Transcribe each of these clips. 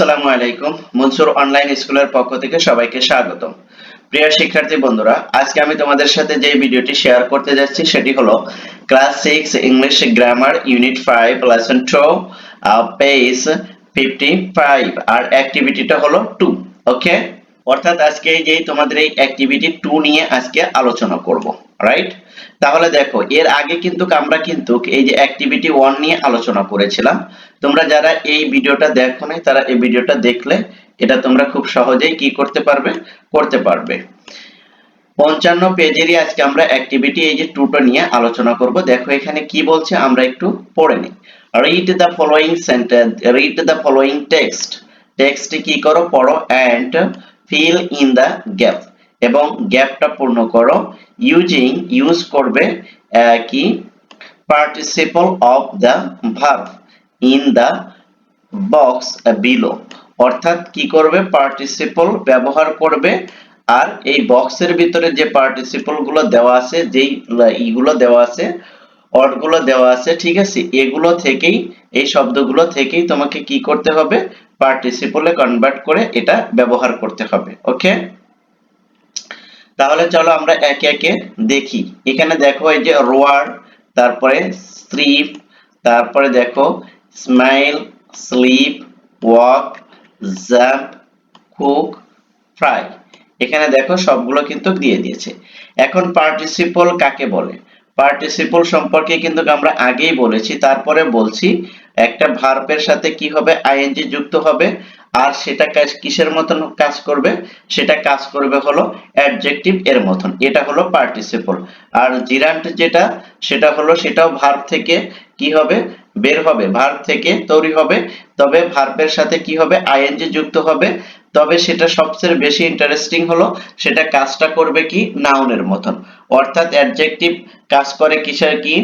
আসসালামু আলাইকুম। মনসুর অনলাইন স্কুলের পক্ষ থেকে সবাইকে স্বাগতম। প্রিয় শিক্ষার্থী বন্ধুরা, আজকে আমি তোমাদের সাথে যে ভিডিওটি শেয়ার করতে যাচ্ছি, সেটি হলো class six English grammar unit five lesson two page fifty five আর অ্যাক্টিভিটিটা হলো টু ওকে অর্থাৎ আজকে এই যে তোমাদের এই অ্যাক্টিভিটি টু নিয়ে আজকে আলোচনা করব। রাইট তাহলে দেখো, এর আগে কিন্তু আমরা কিন্তু এই যে অ্যাক্টিভিটি ওয়ান নিয়ে আলোচনা করেছিলাম। তোমরা যারা এই ভিডিওটা দেখো নাই তারা এই ভিডিওটা দেখলে এটা তোমরা খুব সহজেই কি করতে পারবে? করতে পারবে। পঞ্চান্ন পেজেরই আজকে আমরা অ্যাক্টিভিটি এই যে টুটো নিয়ে আলোচনা করব। দেখো, এখানে কি বলছে আমরা একটু পড়ে নিই। Read the following sentence read the following text text কি করো? পড়ো and fill in the gap এবং গ্যাপটা পূর্ণ করো। ইউজিং ইউজ করবে কি? Participle of the verb in the box below অর্থাৎ কি করবে? পার্টিসিপল ব্যবহার করবে। আর এই বক্সের ভিতরে যে পার্টিসিপলগুলো দেওয়া আছে, যেই ইগুলো দেওয়া আছে অর্ডগুলো দেওয়া আছে, ঠিক আছে? এগুলো থেকেই, এই শব্দগুলো থেকেই তোমাকে কি করতে হবে? পার্টিসিপলে কনভার্ট করে এটা ব্যবহার করতে হবে। ওকে তাহলে চলো আমরা একে একে দেখি। এখানে দেখো এই যে রোয়ার, তারপরে স্লিপ তারপরে দেখো smile, sleep, walk jump cook, fry. এখানে দেখো সবগুলো কিন্তু দিয়ে দিয়েছে। এখন পার্টিসিপল কাকে বলে? পার্টিসিপল সম্পর্কে কিন্তু আমরা আগেই বলেছি, তারপরে বলছি একটা ভার্বের সাথে কি হবে? আইএনজি যুক্ত হবে। আর সেটা কাজ কিসের মতন কাজ করবে? সেটা কাজ করবে হলো অ্যাডজেক্টিভ এর মতন। এটা হলো পার্টিসিপল আর জিরান্ট যেটা, সেটা হলো সেটাও ভার্ব থেকে কি হবে? বের হবে। ভার্ব থেকে তৈরি হবে। তবে ভার্বের সাথে কি হবে? আইএনজি যুক্ত হবে। তবে সেটা সবচেয়ে বেশি ইন্টারেস্টিং হলো, সেটা কাজটা করবে কি? নাউনের মতন। অর্থাৎ অ্যাডজেক্টিভ কাজ করে কিসের কি?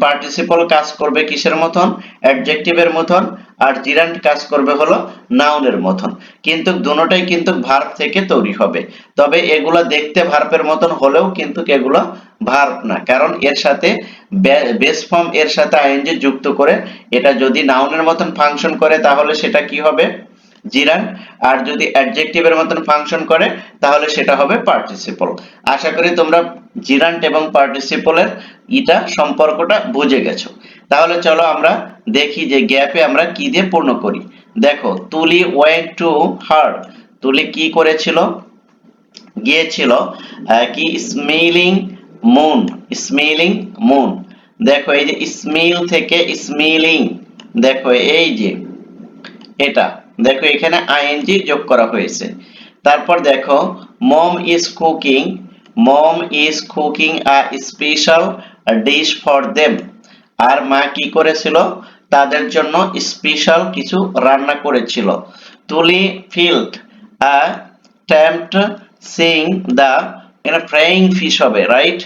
পার্টিসিপল কাজ করবে কিসের মতন? অ্যাডজেক্টিভের মতন। আর জিরান্ট কাজ করবে হলো নাউনের মতন। কিন্তু দুটোটাই কিন্তু ভার্ব থেকে তৈরি হবে। তবে এগুলা দেখতে ভার্বের মতন হলেও কিন্তু এগুলো ভার্ব না। কারণ এর সাথে বেস ফর্ম এর সাথে আইএনজি যুক্ত করে এটা যদি নাউনের মতন ফাংশন করে, তাহলে সেটা কি হবে? জিরান্ট আর যদি অ্যাডজেক্টিভের মতন ফাংশন করে, তাহলে সেটা হবে পার্টিসিপল। আশা করি তোমরা জিরান্ট এবং পার্টিসিপলের ইটা সম্পর্কটা বুঝে গেছো। তাহলে চলো আমরা দেখি যে গ্যাপে আমরা কি দিয়ে পূর্ণ করি। দেখো, তুলি ওয়েন্ট টু হার তুলি কি করেছিল? গিয়েছিল কি? স্মেলিং মুন স্মেলিং মুন দেখো, এই যে স্মেল থেকে স্মেলিং দেখো, এই যে এটা। দেখো, এখানে আইএনজি যোগ করা হয়েছে। তারপর দেখো mom is cooking mom is cooking a special dish for them আর মা কি করেছিল? তাদের জন্য স্পেশাল কিছু রান্না করেছিল। Tuli field, a sing the এখানে ফ্রাইং ফিশ হবে, রাইট?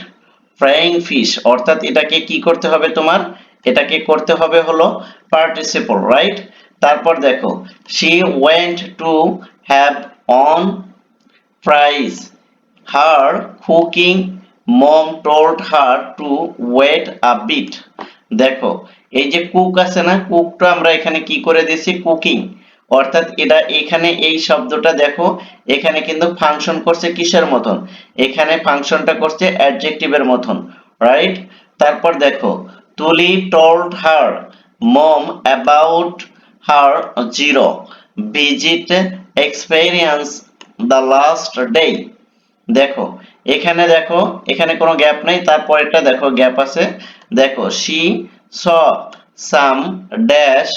ফ্রাইং ফিশ, অর্থাৎ এটাকে কি করতে হবে তোমার? এটাকে করতে হবে হলো পার্টিসিপল রাইট তারপর দেখো she went to have on prize her cooking mom told her to wait a bit দেখো, এই যে কুক আছে না, কুকটা আমরা এখানে কি করে দিয়েছি? কুকিং। অর্থাৎ এটা এখানে এই শব্দটা দেখো, এখানে কিন্তু ফাংশন করছে কিসের মতন? এখানে ফাংশনটা করছে অ্যাডজেক্টিভের মতন রাইট তারপর দেখো Tuli told her mom about her zero visit experience the last day দেখো এখানে দেখো, এখানে কোনো গ্যাপ নেই, তারপরেরটা দেখো গ্যাপ আছে। দেখো she saw some dash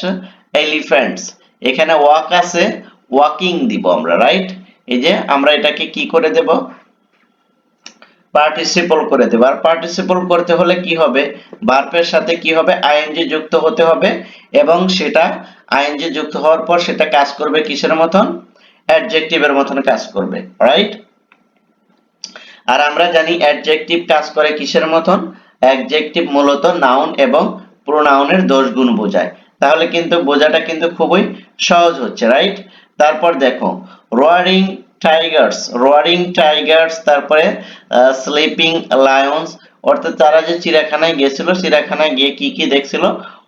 elephants এখানে ওয়াক আছে ওয়াকিং দিব আমরা রাইট এই যে আমরা এটাকে কি করে দেব? পার্টিসিপল করে দেব। আর পার্টিসিপল করতে হলে কি হবে? ভার্বের সাথে কি হবে? আইএনজি যুক্ত হতে হবে এবং সেটা আইএনজি যুক্ত হওয়ার পর সেটা কাজ করবে কিসের মতন? অ্যাডজেক্টিভের মতন কাজ করবে রাইট আর আমরা জানি অ্যাডজেক্টিভ কাজ করে কিসের মতন? অ্যাডজেক্টিভ মূলত নাউন এবং প্রোনাউনের দোষ গুণ বোঝায়। তাহলে কিন্তু বোঝাটা কিন্তু খুবই সহজ হচ্ছে রাইট তারপর দেখো রোয়ারিং টাইগার্স রোয়ারিং টাইগার্স তারপরে স্লিপিং লায়ন্স অর্থাৎ তারা যে চিড়িয়াখানায় গেছিল চিড়িয়াখানায় গিয়ে কি কি দেখছিল?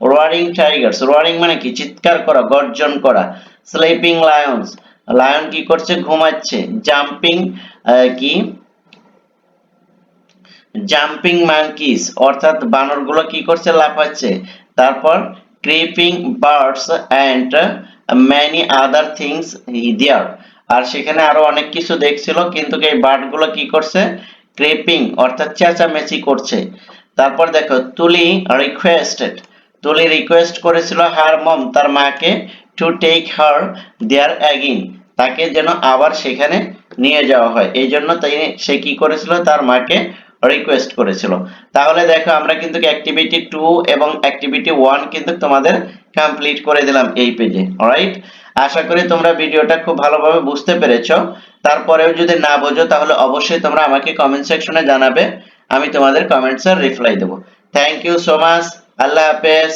রোয়ারিং টাইগার্স রোয়ারিং মানে কি? চিৎকার করা, গর্জন করা। স্লিপিং লায়ন্স লায়ন কি করছে? ঘুমাচ্ছে। জাম্পিং কি? জাম্পিং মাঙ্কিস অর্থাৎ বানরগুলো কি করছে, লাফাচ্ছে। তারপর creeping birds and many other things there আর সেখানে আরও অনেক কিছু দেখছিল, কিন্তু এই বার্ডগুলো কি করছে? ক্রিপিং অর্থাৎ চেঁচামেচি করছে। তারপর দেখো, তুলি রিকোয়েস্টেড তুলি রিকোয়েস্ট করেছিল হার মম তার মাকে টু টেক হার দেয়ার অ্যাগিন তাকে যেন আবার সেখানে নিয়ে যাওয়া হয়। এই জন্য তাই সে কি করেছিল? তার মাকে রিকোয়েস্ট করেছিল। তাহলে দেখো, আমরা কিন্তু অ্যাক্টিভিটি টু এবং অ্যাক্টিভিটি ওয়ান কিন্তু তোমাদের কমপ্লিট করে দিলাম এই পেজে রাইট আশা করি তোমরা ভিডিওটা খুব ভালোভাবে বুঝতে পেরেছ। তারপরেও যদি না বোঝো, তাহলে অবশ্যই তোমরা আমাকে কমেন্ট সেকশনে জানাবে, আমি তোমাদের কমেন্টস আর রিপ্লাই দেবো। থ্যাংক ইউ সো মাচ আল্লাহ হাফেজ।